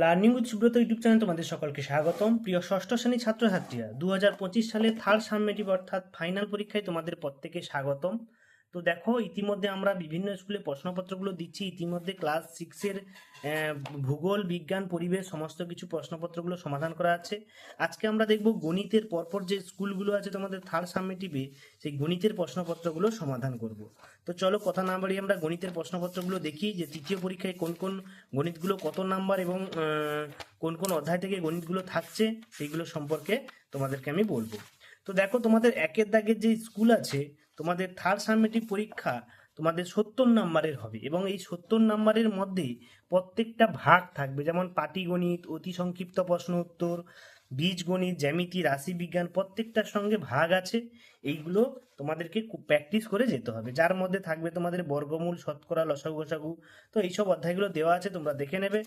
Learning with Subrata YouTube channel তোমাদের সকলকে স্বাগতম। প্রিয় ষষ্ঠ শ্রেণি ছাত্রছাত্রীরা দু হাজার পঁচিশ সালে থার্ড সামমেটিভ অর্থাৎ ফাইনাল পরীক্ষায় তোমাদের প্রত্যেকে স্বাগতম। তো দেখো, ইতিমধ্যে আমরা বিভিন্ন স্কুলে প্রশ্নপত্রগুলো দিচ্ছি। ইতিমধ্যে ক্লাস সিক্সের ভূগোল, বিজ্ঞান, পরিবেশ সমস্ত কিছু প্রশ্নপত্রগুলো সমাধান করা আছে। আজকে আমরা দেখব গণিতের পরপর যে স্কুলগুলো আছে তোমাদের থার্ড সাবমেটিভে সেই গণিতের প্রশ্নপত্রগুলো সমাধান করব। তো চলো, কথা না বাড়িয়ে আমরা গণিতের প্রশ্নপত্রগুলো দেখি যে তৃতীয় পরীক্ষায় কোন কোন গণিতগুলো কত নাম্বার এবং কোন কোন অধ্যায় থেকে গণিতগুলো থাকছে সেইগুলো সম্পর্কে তোমাদেরকে আমি বলব। তো দেখো, তোমাদের একের দাগের যে স্কুল আছে তোমাদের থার্ড সাবমেটিভ পরীক্ষা তোমাদের সত্তর নাম্বারের হবে এবং এই সত্তর নাম্বারের মধ্যে প্রত্যেকটা ভাগ থাকবে। যেমন পাটিগণিত অতি সংক্ষিপ্ত প্রশ্ন উত্তর বীজগণিত জ্যামিতি রাশিবিজ্ঞান প্রত্যেকটার সঙ্গে ভাগ আছে। এইগুলো তোমাদেরকে প্র্যাকটিস করে যেতে হবে। যার মধ্যে থাকবে তোমাদের বর্গমূল, শতকরা লসাগু গোসাগু তো এইসব অধ্যায়গুলো দেওয়া আছে, তোমরা দেখে নেবে।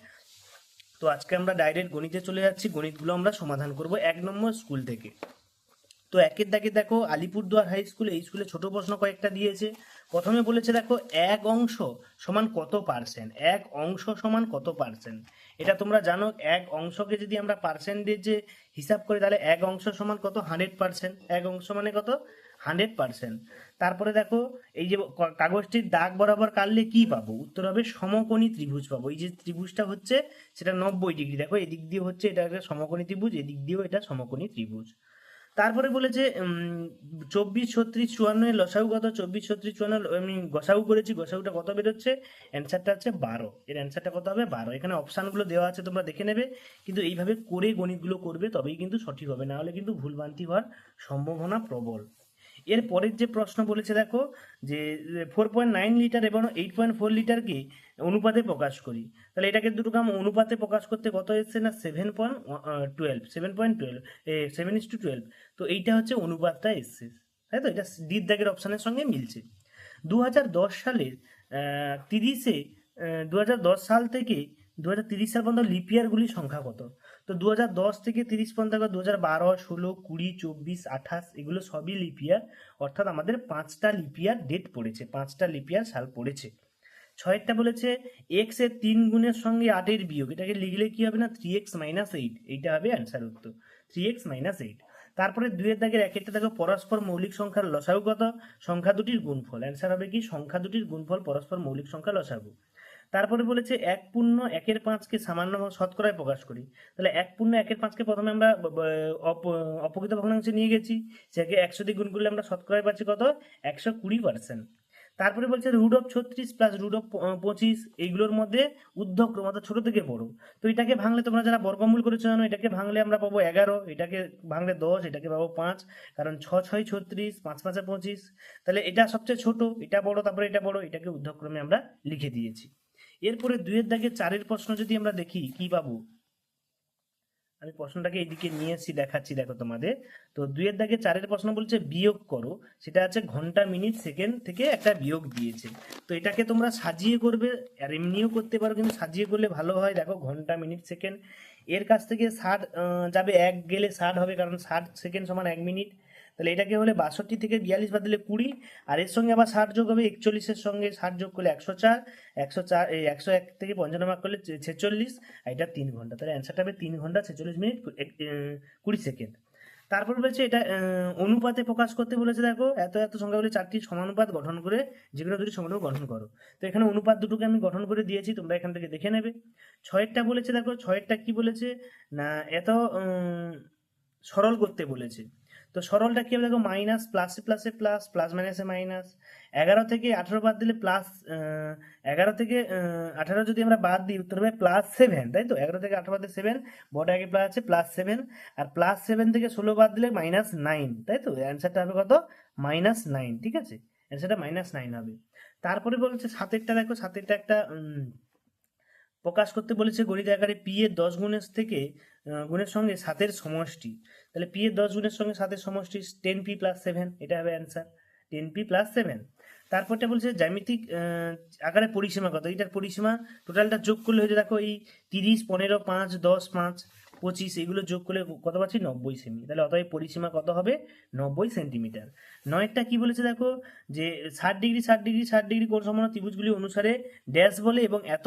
তো আজকে আমরা ডাইরেক্ট গণিতে চলে যাচ্ছি। গণিতগুলো আমরা সমাধান করব এক নম্বর স্কুল থেকে। তো একের দাগে দেখো আলিপুরদুয়ার হাই স্কুলে এই স্কুলে ছোট প্রশ্ন কয়েকটা দিয়েছে। প্রথমে বলেছে দেখো, এক অংশ সমান কত পার্সেন্ট এক অংশ সমান কত পার্সেন্ট এটা তোমরা জানো, এক অংশকে যদি আমরা পার্সেন্টেজে হিসাব করি, তাহলে এক অংশ সমান কত? হান্ড্রেড পার্সেন্ট এক অংশ মানে কত? হান্ড্রেড পার্সেন্ট তারপরে দেখো, এই যে কাগজটির দাগ বরাবর কাটলে কি পাবো? উত্তর হবে সমকোণী ত্রিভুজ পাবো। এই যে ত্রিভুজটা হচ্ছে, সেটা নব্বই ডিগ্রি দেখো, এদিক দিয়ে হচ্ছে, এটা একটা সমকোণী ত্রিভুজ, এদিক দিয়েও এটা সমকোণী ত্রিভুজ। তারপরে বলেছে চব্বিশ ছত্রিশ চুয়ান্ন এর লসাগু কত? চব্বিশ ছত্রিশ চুয়ান্ন আমি গসাউ করেছি। গসাউটা কত বেরোচ্ছে? অ্যান্সারটা হচ্ছে বারো। এর অ্যান্সারটা কত হবে? বারো। এখানে অপশানগুলো দেওয়া আছে, তোমরা দেখে নেবে। কিন্তু এইভাবে করে গণিতগুলো করবে, তবেই কিন্তু সঠিক হবে। না হলে কিন্তু ভুলভ্রান্তি হওয়ার সম্ভাবনা প্রবল। এর পরের যে প্রশ্ন বলেছে দেখো যে ফোর পয়েন্ট নাইন লিটার এবং এইট পয়েন্ট ফোর লিটারকে অনুপাতে প্রকাশ করি। তাহলে এটাকে দুটো কাম অনুপাতে প্রকাশ করতে কত এসছে না? Seven point twelve seven point twelve seven is to twelve তো এইটা হচ্ছে অনুপাতটা এসছে, তাই তো? এটা দ্বির দাগের অপশানের সঙ্গে মিলছে। দু হাজার দশ সালের তিরিশে দু হাজার দশ সাল থেকে দু হাজার তিরিশ সাল পর্যন্ত লিপিয়ারগুলির সংখ্যা কত? তো দু হাজার দশ থেকে তিরিশ পর্যন্ত দু হাজার বারো, ষোলো, কুড়ি, চব্বিশ, আঠাশ, এগুলো সবই লিপিয়ার অর্থাৎ আমাদের পাঁচটা লিপিয়ার ডেট পড়েছে, পাঁচটা লিপিয়ার সাল পড়েছে। ছয়েরটা বলেছে এক্সের তিন গুণের সঙ্গে আটের বিয়োগ, এটাকে লিখলে কি হবে না? থ্রি এক্স মাইনাস এইট এইটা হবে অ্যান্সার উত্তর। থ্রি এক্স মাইনাস এইট তারপরে দুইয়ের দাগের এক একটা দেখো পরস্পর মৌলিক সংখ্যার লসাগু কত? সংখ্যা দুটির গুণফল। অ্যান্সার হবে কি? সংখ্যা দুটির গুণফল পরস্পর মৌলিক সংখ্যা লসাগু। তারপরে বলেছে এক পূর্ণ একের পাঁচকে সামান্য শতকরায় প্রকাশ করি। তাহলে এক পূর্ণ একের পাঁচকে প্রথমে আমরা অপকৃত ভগ্নাংশে নিয়ে গেছি। সেকে একশো দিয়ে গুণ করলে আমরা শতকরায় পাচ্ছি কত? একশো কুড়ি পার্সেন্ট। তারপরে বলছে রুট অফ ছত্রিশ প্লাস রুট অফ পঁচিশ, এইগুলোর মধ্যে উদ্ধক্রম অর্থাৎ ছোটো থেকে বড়। তো এটাকে ভাঙলে তোমরা যারা বর্গমূল করেছ জানো, এটাকে ভাঙলে আমরা পাবো এগারো, এটাকে ভাঙলে দশ, এটাকে পাবো পাঁচ, কারণ ছ, ছয়, ছত্রিশ, পাঁচ, পাঁচে পঁচিশ। তাহলে এটা সবচেয়ে ছোট, এটা বড়, তারপরে এটা বড়, এটাকে উদ্ধক্রমে আমরা লিখে দিয়েছি। এরপরে দুইয়ের দাগে চারের প্রশ্ন যদি আমরা দেখি, কি পাবো আমি প্রশ্নটাকে এইদিকে নিয়ে এসেছি, দেখাচ্ছি, দেখো তোমাদের। তো দুইয়ের দাগে চারের প্রশ্ন বলছে, বিয়োগ করো। সেটা আছে ঘণ্টা, মিনিট, সেকেন্ড থেকে একটা বিয়োগ দিয়েছে। তো এটাকে তোমরা সাজিয়ে করবে, আর এমনিও করতে পারো, কিন্তু সাজিয়ে করলে ভালো হয়। দেখো, ঘণ্টা, মিনিট, সেকেন্ড। এর কাছ থেকে ষাট যাবে এক গেলে ষাট হবে, কারণ ষাট সেকেন্ড সমান এক মিনিট। তাহলে এটাকে হলে বাষট্টি থেকে বিয়াল্লিশ বাদ দিলে কুড়ি, আর এর সঙ্গে আবার ষাট যোগ হবে একচল্লিশের সঙ্গে ষাট যোগ করলে একশো চার একশো চার একশো এক থেকে পঞ্চান্ন ভাগ করলে ছেচল্লিশ, আর এটা তিন ঘণ্টা। তাহলে অ্যান্সারটা হবে তিন ঘণ্টা ছেচল্লিশ মিনিট কুড়ি সেকেন্ড তারপর বলেছে এটা অনুপাতে প্রকাশ করতে বলেছে দেখো, এত এত সংখ্যা বলে চারটি সমানুপাত গঠন করে যে কোনো দুটি সমানুপাত গঠন করো। তো এখানে অনুপাত দুটোকে আমি গঠন করে দিয়েছি, তোমরা এখান থেকে দেখে নেবে। ছয়েরটা বলেছে দেখো, ছয়েরটা কি বলেছে? না, এত সরল করতে বলেছে। তো সরলটা কি হবে? দেখো মাইনাস প্লাসে প্লাসে প্লাস প্লাস মাইনাসে মাইনাস এগারো থেকে আঠারো বাদ দিলে প্লাস এগারো থেকে আঠারো যদি আমরা বাদ দিই, উত্তর হবে প্লাস সেভেন তাই তো? এগারো থেকে আঠারো বাদ সেভেন বড় আগে প্লাস আছে প্লাস সেভেন আর প্লাস সেভেন থেকে ষোলো বাদ দিলে মাইনাস নাইন তাই তো? অ্যান্সারটা হবে কত? মাইনাস নাইন ঠিক আছে? অ্যান্সারটা মাইনাস নাইন হবে। তারপরে বলছে সাতেরটা, দেখো, সাতেরটা একটা প্রকাশ করতে বলেছে গণিত আকারে পি এর দশ গুণের থেকে গুণের সঙ্গে সাতের সমষ্টি। তাহলে পি এর দশ গুণের সঙ্গে সাতের সমষ্টি টেন পি প্লাস সেভেন এটা হবে answer ten P plus seven তারপরটা বলছে জ্যামিতিক আকারে পরিসীমা কত? এটার পরিসীমা টোটালটা যোগ করলে হয়ে দেখো এই তিরিশ, পনেরো, পাঁচ, দশ, পাঁচ, পঁচিশ, এগুলো যোগ করলে কত পাচ্ছি? নব্বই সেমি। তাহলে অতএব পরিসীমা কত হবে? নব্বই সেন্টিমিটার। নয়েরটা কি বলেছে দেখো? যে ষাট ডিগ্রি ষাট ডিগ্রি ষাট ডিগ্রি কোন সমান ত্রিভুজগুলি অনুসারে ড্যাশ বলে এবং এত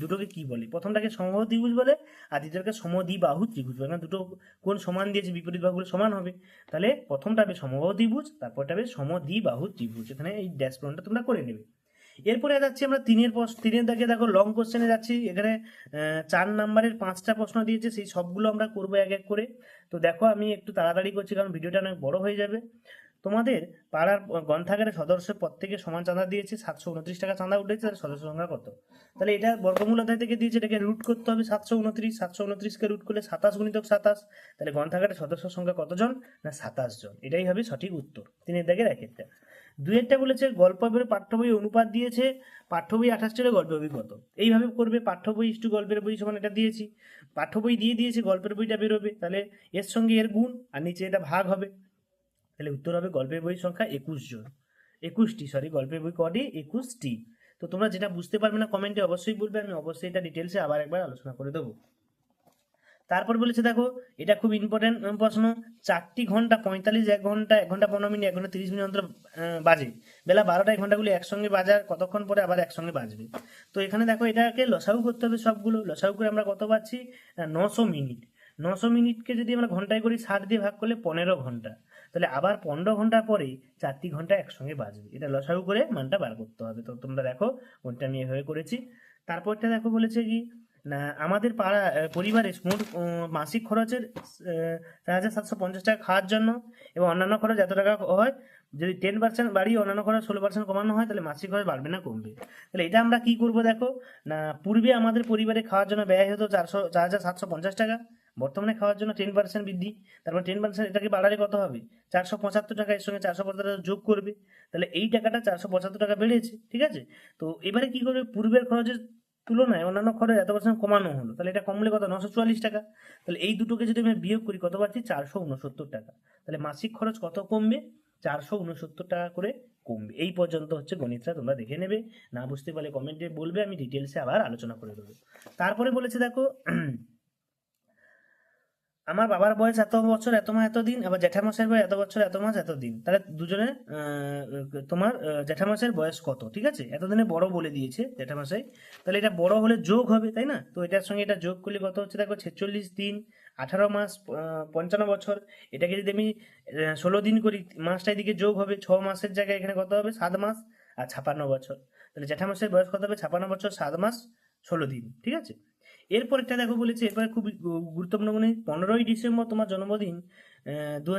দুটোকে কি বলে? প্রথমটাকে সমবাহু ত্রিভুজ বলে আর দ্বিতীয়টাকে সমদ্বিবাহু ত্রিভুজ বলে। দুটো কোন সমান দিয়েছে, বিপরীত বাহুগুলো সমান হবে। তাহলে প্রথমটা হবে সমবাহু ত্রিভুজ, তারপরটা হবে সমদ্বিবাহু ত্রিভুজ। এখানে এই ড্যাশ প্রণটা তোমরা করে নেবে। এরপরে যাচ্ছি আমরা তিনের তিনের দাগে দেখো লং কোশ্চেনে যাচ্ছি। এখানে চার নাম্বারের পাঁচটা প্রশ্ন দিয়েছে, সেই সবগুলো আমরা করব এক এক করে। তো দেখো আমি একটু তাড়াতাড়ি করছি, কারণ ভিডিওটা অনেক বড় হয়ে যাবে। তোমাদের পাড়ার গ্রন্থাগারের সদস্য প্রত্যেকে সমান চাঁদা দিয়েছে, সাতশো উনত্রিশ টাকা চাঁদা উঠেছে, তাহলে সদস্য সংখ্যা কত? তাহলে এটা বর্গমূল অধ্যায় থেকে দিয়েছে, এটাকে রুট করতে হবে সাতশো উনত্রিশ, সাতশো উনত্রিশকে রুট করলে সাতাশ গুণিতক সাতাশ। তাহলে গ্রন্থাগারের সদস্য সংখ্যা কতজন? না সাতাশ জন। এটাই হবে সঠিক উত্তর। তিনের দাগের এক একটা। দুয়েরটা বলেছে, গল্প বইয়ের পাঠ্য বই অনুপাত দিয়েছে, পাঠ্য বই আঠাশ চলে গল্প বই কত? এইভাবে করবে, পাঠ্য বই ইস্টু গল্পের বই সমান এটা দিয়েছি। পাঠ্য বই দিয়ে দিয়েছে, গল্পের বইটা বেরোবে, তাহলে এর সঙ্গে এর গুণ, আর নিচে এটা ভাগ হবে। তাহলে উত্তর হবে গল্পের বই সংখ্যা একুশ জন। একুশটি সরি গল্পের বই কটি একুশটি। তো তোমরা যেটা বুঝতে পারবে না কমেন্টে অবশ্যই বলবে, আমি অবশ্যই এটা ডিটেলসে আবার একবার আলোচনা করে দেবো। তারপর বলেছে, দেখো, এটা খুব ইম্পর্টেন্ট প্রশ্ন। চারটি ঘণ্টা পঁয়তাল্লিশ, এক ঘণ্টা এক ঘণ্টা পনেরো মিনিট, এক ঘণ্টা তিরিশ মিনিট অন্তর বাজে। বেলা বারোটায় ঘন্টাগুলি একসঙ্গে বাজার কতক্ষণ পরে আবার একসঙ্গে বাজবে। তো এখানে দেখো, এটাকে লসাগু করতে হবে সবগুলো। লসাগু করে আমরা কত পাচ্ছি? নশো মিনিট। নশো মিনিটকে যদি আমরা ঘন্টায় করি, ষাট দিয়ে ভাগ করলে পনেরো ঘণ্টা। তাহলে আবার পনেরো ঘণ্টা পরে চারটি ঘণ্টা একসঙ্গে বাজবে। এটা লসাগু করে মানটা বার করতে হবে। তো তোমরা দেখো, কোনটা আমি এভাবে করেছি। তারপরটা দেখো, বলেছে কি? আমাদের পাড়া পরিবারে মোট মাসিক খরচের চার হাজার সাতশো পঞ্চাশ টাকা খাওয়ার জন্য এবং অন্যান্য খরচ এত টাকা হয়, যদি টেন পার্সেন্ট বাড়িয়ে অন্যান্য খরচ ষোলো পার্সেন্ট কমানো হয়, তাহলে মাসিক খরচ বাড়বে না, কমবে। তাহলে এটা আমরা কি করব দেখো? না, পূর্বে আমাদের পরিবারে খাওয়ার জন্য ব্যয় হতো চারশো, চার হাজার সাতশো পঞ্চাশ টাকা। বর্তমানে খাওয়ার জন্য টেন পার্সেন্ট বৃদ্ধি। তারপর টেন পার্সেন্ট এটাকে বাড়ালে কত হবে? চারশো পঁচাত্তর টাকা এর সঙ্গে চারশো পঁচাত্তর যোগ করবে। তাহলে এই টাকাটা চারশো পঁচাত্তর টাকা বেড়েছে, ঠিক আছে? তো এবারে কি করবে? পূর্বের খরচের তুলনায় অন্যান্য খরচ এত পার্সেন্ট কমানো হলো। তাহলে এটা কমলে কত? নশো চুয়াল্লিশ টাকা। তাহলে এই দুটোকে যদি আমি বিয়োগ করি, কত পাচ্ছি? চারশো উনসত্তর টাকা। তাহলে মাসিক খরচ কত কমবে? চারশো উনসত্তর টাকা করে কমবে। এই পর্যন্ত হচ্ছে গণিতটা, তোমরা দেখে নেবে। না বুঝতে পারলে কমেন্টে বলবে, আমি ডিটেলসে আবার আলোচনা করে দেবো। তারপরে বলেছে দেখো আমার বাবার বয়স এত বছর এত মাস এত দিন আবার জ্যাঠামশাইয়ের বয়স এত বছর এত মাস এত দিন। তাহলে দুজনে তোমার আহ, জ্যাঠামশাইয়ের বয়স কত? ঠিক আছে? এতদিনে বড় বলে দিয়েছে জ্যাঠামশাই তাহলে এটা বড় হলে যোগ হবে তাই না? তো এটার সঙ্গে এটা যোগ করলে কত হচ্ছে? দেখো ছেচল্লিশ দিন আঠারো মাস পঞ্চান্ন বছর। এটাকে যদি আমি ষোলো দিন করি মাসটা এদিকে যোগ হবে ছ মাসের জায়গায় এখানে কত হবে? সাত মাস আর ছাপান্ন বছর। তাহলে জ্যাঠামশাইয়ের বয়স কত হবে? ছাপান্ন বছর সাত মাস ষোলো দিন। ঠিক আছে? এরপর একটা দেখো বলেছে, এরপরে খুব গুরুত্বপূর্ণ গুণে, পনেরোই ডিসেম্বর তোমার জন্মদিন দু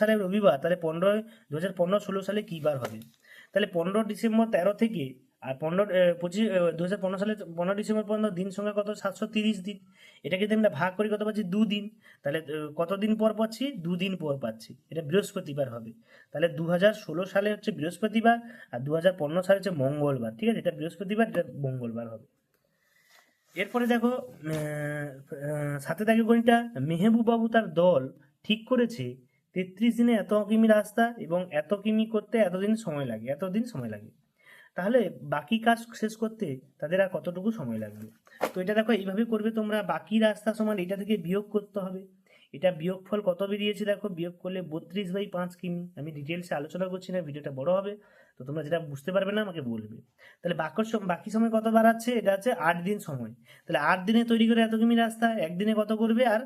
সালের রবিবার, তাহলে পনেরোই দু হাজার পনেরো ষোলো সালে কী বার হবে? তাহলে পনেরো ডিসেম্বর তেরো থেকে, আর পনেরো পঁচিশ দু হাজার পনেরো সালে পনেরো ডিসেম্বর পর্যন্ত দিন সংখ্যা কত? সাতশো তিরিশ দিন। এটাকে যদি আমরা ভাগ করি, কত পাচ্ছি? দুদিন। তাহলে কতদিন পর পাচ্ছি? দুদিন পর পাচ্ছি। এটা বৃহস্পতিবার হবে। তাহলে দু হাজার ষোলো সালে হচ্ছে বৃহস্পতিবার, আর দু হাজার পনেরো সালে হচ্ছে মঙ্গলবার। ঠিক আছে? এটা বৃহস্পতিবার, এটা মঙ্গলবার হবে। এরপরে দেখো সাথে থাকে গণিতা মেহবুব বাবু তার দল ঠিক করেছে, তেত্রিশ দিনে এত কিমি রাস্তা এবং এত কিমি করতে এতদিন সময় লাগে, এতদিন সময় লাগে। তাহলে বাকি কাজ শেষ করতে তাদের আর কতটুকু সময় লাগবে? তো এটা দেখো, এইভাবে করবে তোমরা, বাকি রাস্তা সমান এটা থেকে বিয়োগ করতে হবে। এটা বিয়োগফল কত বেরিয়েছে দেখো? বিয়োগ করলে বত্রিশ বাই পাঁচ কিমি। আমি ডিটেলসে আলোচনা করছি না ভিডিওটা বড় হবে। তো তোমরা যেটা বুঝতে পারবে না, আমাকে বলবে। তাহলে বাক্যর সম- বাকি সময় কত বাড়াচ্ছে? এটা হচ্ছে আট দিন সময়। তাহলে আট দিনে তৈরি করে এত কিমি রাস্তা একদিনে কত করবে? আর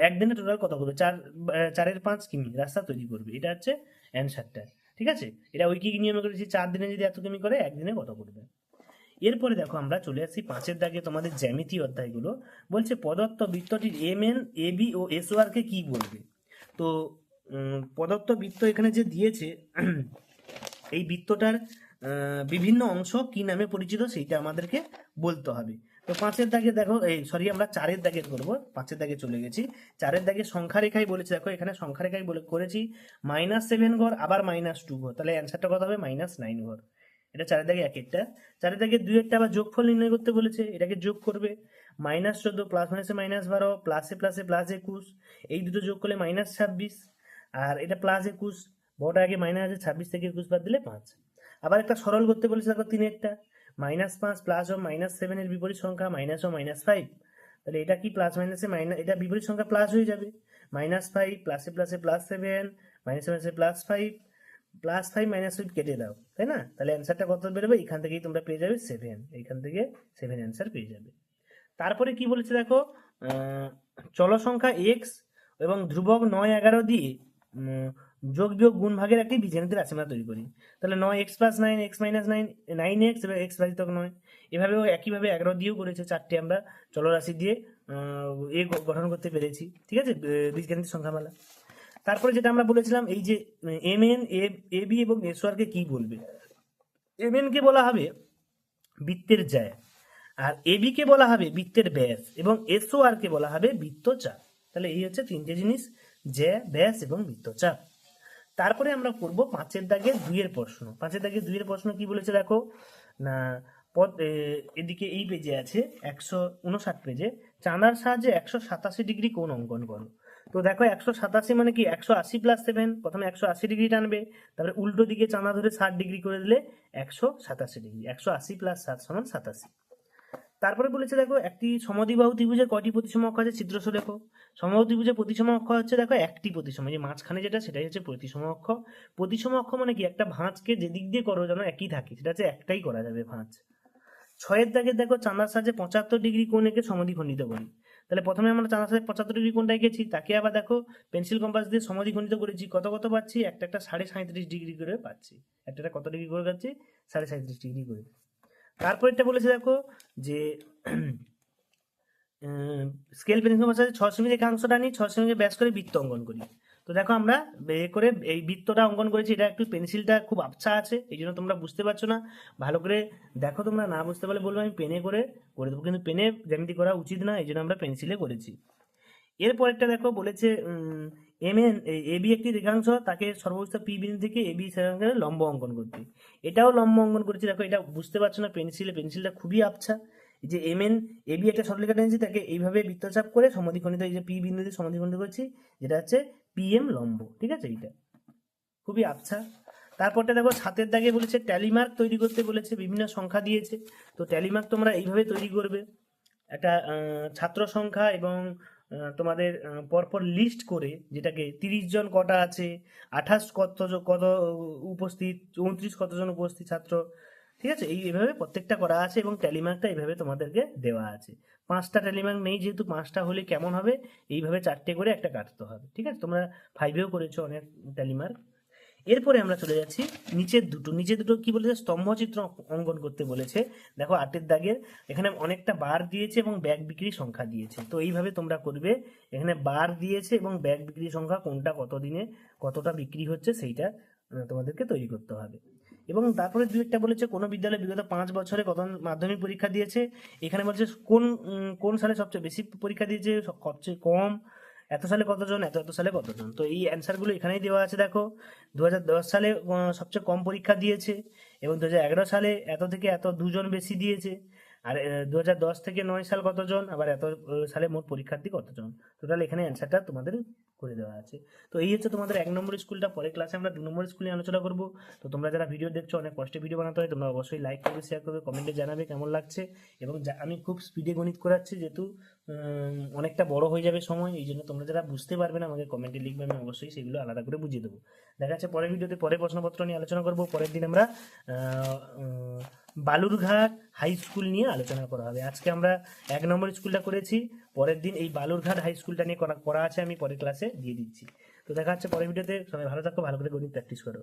একদিনে টোটাল কত করবে? চার চারের পাঁচ কিমি রাস্তা তৈরি করবে। এটা হচ্ছে অ্যান্সারটা ঠিক আছে? এটা ঐকিক নিয়মে করেছি? চার দিনে যদি এত কিমি করে একদিনে কত করবে? এরপরে দেখো আমরা চলে আসছি পাঁচের দাগে তোমাদের জ্যামিতি অধ্যায়গুলো। বলছে প্রদত্ত বৃত্তটির এম এন এ বি ও এস কে কি বলবে? তো প্রদত্ত বৃত্ত এখানে যে দিয়েছে, এই বৃত্তটার বিভিন্ন অংশ কি নামে পরিচিত সেইটা আমাদেরকে বলতে হবে। তো পাঁচের দাগে দেখো, এই সরি আমরা চারের দাগে করব, পাঁচের দাগে চলে গেছি। চারের দাগে সংখ্যা রেখাই বলেছে, দেখো, এখানে সংখ্যা রেখাই বলে করেছি, মাইনাস সেভেন ঘর, আবার মাইনাস টু ঘর। তাহলে অ্যান্সারটা কত হবে? মাইনাস নাইন ঘর। এটা চারের দাগে এক একটা চারের দাগে দুই একটা আবার যোগফল নির্ণয় করতে বলেছে, এটাকে যোগ করবে। মাইনাস চোদ্দ প্লাস মাইনাসে মাইনাস বারো প্লাসে প্লাসে প্লাস একুশ। এই দুটো যোগ করলে মাইনাস ছাব্বিশ। আর এটা প্লাস একুশ, বড়টা আগে মাইনাস আছে, ছাব্বিশ থেকে একুশ বাদ দিলে পাঁচ। আবার একটা সরল করতে বলেছে, দেখো তিন একটা। মাইনাস পাঁচ প্লাস ও মাইনাস সেভেনের বিপরীত সংখ্যা মাইনাস ও মাইনাস ফাইভ তাহলে এটা কি প্লাস মাইনাসে মাইনাস এটা বিপরীত সংখ্যা প্লাস হয়ে যাবে। মাইনাস ফাইভ প্লাসে প্লাসে প্লাস সেভেন মাইনাসে মাইনাসে plus five plus five minus five কেটে দাও, তাই না? তাহলে অ্যান্সারটা কত বেরোবে? এখান থেকেই তোমরা পেয়ে যাবে সেভেন এখান থেকে সেভেন অ্যান্সার পেয়ে যাবে। তারপরে কি বলেছে দেখো? চল সংখ্যা এক্স এবং ধ্রুবক নয় এগারো দিয়ে যোগ বিয়োগ গুণ ভাগের একটি বীজগণিতের রাশিমালা তৈরি করি। তাহলে নয় X plus nine X minus nine nine X এবং এক্স ভাজিতক নয়। এভাবেও একইভাবে এগারো দিয়েও করেছে চারটে আমরা চলরাশি দিয়ে এ গঠন করতে পেরেছি। ঠিক আছে? বীজগণিতের সংখ্যামালা। তারপরে যেটা আমরা বলেছিলাম, এই যে এম, এন, এ বি এবং এস কে কি বলবে? এম কে বলা হবে বৃত্তের জ্যা। আর এবি কে বলা হবে বৃত্তের ব্যাস। এবং আর কে বলা হবে বৃত্তচাপ। তাহলে এই হচ্ছে তিনটে জিনিস, জ্যা, ব্যাস এবং বৃত্তচাপ। তারপরে আমরা করব পাঁচের দাগে দুইয়ের প্রশ্ন। পাঁচের দাগে দুইয়ের প্রশ্ন কি বলেছে দেখো? না, পদ এদিকে এই পেজে আছে একশো উনষাট পেজে। চাঁদার সাহায্যে একশো সাতাশি ডিগ্রি কোণ অঙ্কন করো। তো দেখো একশো সাতাশি মানে কি? একশো আশি প্লাস সেভেন প্রথমে একশো আশি ডিগ্রি টানবে, তারপরে উল্টো দিকে চাঁদা ধরে ষাট ডিগ্রি করে দিলে একশো সাতাশি ডিগ্রি একশো আশি প্লাস ষাট সমান সাতাশি। তারপরে বলেছে দেখো একটি সমদ্বিবাহু ত্রিভুজের কয়টি প্রতিসম অক্ষ আছে? চিত্রস দেখো সমবাহু ত্রিভুজের প্রতিসম অক্ষ হচ্ছে দেখো একটি প্রতিসম যে মাঝখানে যেটা, সেটাই হচ্ছে প্রতিসম অক্ষ। প্রতিসম অক্ষ মানে কি? একটা ভাঁজকে যেদিক দিয়ে করো যেন একই থাকে, সেটা হচ্ছে একটাই করা যাবে ভাঁজ। ছয়ের দাগে দেখো চাঁদার সাহায্যে পঁচাত্তর ডিগ্রি কোণ এঁকে সমদ্বিখণ্ডিত করি। তাহলে প্রথমে আমরা চাঁদার সাথে পঁচাত্তর ডিগ্রি কোনটায় এঁকেছি তাকে আবার দেখো, পেন্সিল কম্পাস দিয়ে সমাধি গণিত করেছি। কত কত পাচ্ছি? একটা একটা সাড়ে সাঁত্রিশ ডিগ্রি করে পাচ্ছি। একটা একটা কত ডিগ্রি করে পাচ্ছি? সাড়ে সাঁত্রিশ ডিগ্রি করে। তারপরেরটা বলেছে দেখো যে স্কেল পেন্সিল কম্পাস আছে ছ শ্রমিক একাংশটা নিই ছ সেমি ব্যাস করে বৃত্ত অঙ্কন করি। তো দেখো আমরা এ করে এই বৃত্তটা অঙ্কন করেছি, এটা একটু পেন্সিলটা খুব আবছা আছে, এই জন্য তোমরা বুঝতে পারছ না। ভালো করে দেখো তোমরা, না বুঝতে পারলে বলব আমি পেনে করে করে দেবো, কিন্তু পেনে জ্যামিতি করা উচিত না, এই জন্য আমরা পেন্সিলে করেছি। এরপরেরটা দেখো বলেছে এম এন বি একটি রেখাংশ, তাকে সর্বোচ্চ পি বিন্দু থেকে এ বি রেখাংশের লম্ব অঙ্কন করতে। এটাও লম্ব অঙ্কন করেছি, দেখো এটা বুঝতে পারছ না পেন্সিলে, পেন্সিলটা খুবই আবছা। যে এম এন বি একটা সরলরেখা টেনেছি তাকে এইভাবে বৃত্তচাপ করে সমদ্বিখণ্ডিত এই যে পি বিন্দু দিয়ে সমদ্বিখণ্ডিত করছি, যেটা হচ্ছে পি এম লম্ব ঠিক আছে এইটা? খুবই আবছা। তারপরটা দেখো, ছাতের দাগে বলেছে ট্যালিমার্ক তৈরি করতে বলেছে, বিভিন্ন সংখ্যা দিয়েছে। তো ট্যালিমার্ক তোমরা এইভাবে তৈরি করবে। একটা ছাত্র সংখ্যা এবং তোমাদের পরপর লিস্ট করে, যেটাকে তিরিশ জন কটা আছে, আঠাশ কত কত উপস্থিত, চৌত্রিশ কতজন উপস্থিত ছাত্র, ঠিক আছে? এই, এভাবে প্রত্যেকটা করা আছে এবং ট্যালিমার্কটা এইভাবে তোমাদেরকে দেওয়া আছে। পাঁচটা ট্যালিমার্ক নেই যেহেতু পাঁচটা হলে কেমন হবে? এইভাবে চারটে করে একটা কাটতে হবে, ঠিক আছে? তোমরা ফাইভেও করেছ অনেক ট্যালিমার্ক এরপরে আমরা চলে যাচ্ছি নিচের দুটো। নিচের দুটো কি বলেছে? স্তম্ভচিত্র অঙ্কন করতে বলেছে। দেখো, আটের দাগের, এখানে অনেকটা বার দিয়েছে এবং ব্যাগ বিক্রির সংখ্যা দিয়েছে। তো এইভাবে তোমরা করবে, এখানে বার দিয়েছে এবং ব্যাগ বিক্রির সংখ্যা কোনটা কত দিনে কতটা বিক্রি হচ্ছে সেইটা তোমাদেরকে তৈরি করতে হবে। এবং তারপরে দু একটা বলেছে, কোনো বিদ্যালয়ে বিগত পাঁচ বছরে কত মাধ্যমিক পরীক্ষা দিয়েছে। এখানে বলছে, কোন কোন সালে সবচেয়ে বেশি পরীক্ষা দিয়েছে? সবচেয়ে কম। এত সালে কতজন? এত এত সালে কতজন? তো এই অ্যান্সারগুলো এখানেই দেওয়া আছে, দেখো। দু হাজার দশ সালে সবচেয়ে কম পরীক্ষা দিয়েছে এবং দু হাজার এগারো সালে এত থেকে এত দুজন বেশি দিয়েছে। আর দু থেকে নয় সাল কতজন? আবার এত সালে মোট পরীক্ষার্থী কতজন? টোটাল এখানে অ্যান্সারটা তোমাদের করে দেওয়া আছে। তো এই হচ্ছে তোমাদের এক নম্বর স্কুলটা, পরের ক্লাসে আমরা দু নম্বর স্কুলে আলোচনা করব। তো তোমরা যারা ভিডিও দেখছ, অনেক কষ্টে ভিডিও বানাতে হয়, তোমরা অবশ্যই লাইক করবে শেয়ার করবে কমেন্টে জানাবে কেমন লাগছে। এবং আমি খুব স্পিডে গণিত করাচ্ছি যেহেতু অনেকটা বড় হয়ে যাবে সময়, এই জন্য তোমরা যারা বুঝতে পারবে না আমাকে কমেন্টে লিখবে, আমি অবশ্যই সেগুলো আলাদা করে বুঝিয়ে দেবো। দেখা যাচ্ছে পরের ভিডিওতে পরে প্রশ্নপত্র নিয়ে আলোচনা করব। পরের দিন আমরা বালুরঘাট হাই স্কুল নিয়ে আলোচনা করা হবে। আজকে আমরা এক নম্বর স্কুলটা করেছি। পরের দিন এই বালুরঘাট হাই স্কুলটা নিয়ে করা আছে আমি পরের ক্লাসে দিয়ে দিচ্ছি। তো দেখা হচ্ছে পরের ভিডিওতে সবাই ভালো থাকো, ভালো করে গণিত প্র্যাকটিস করো।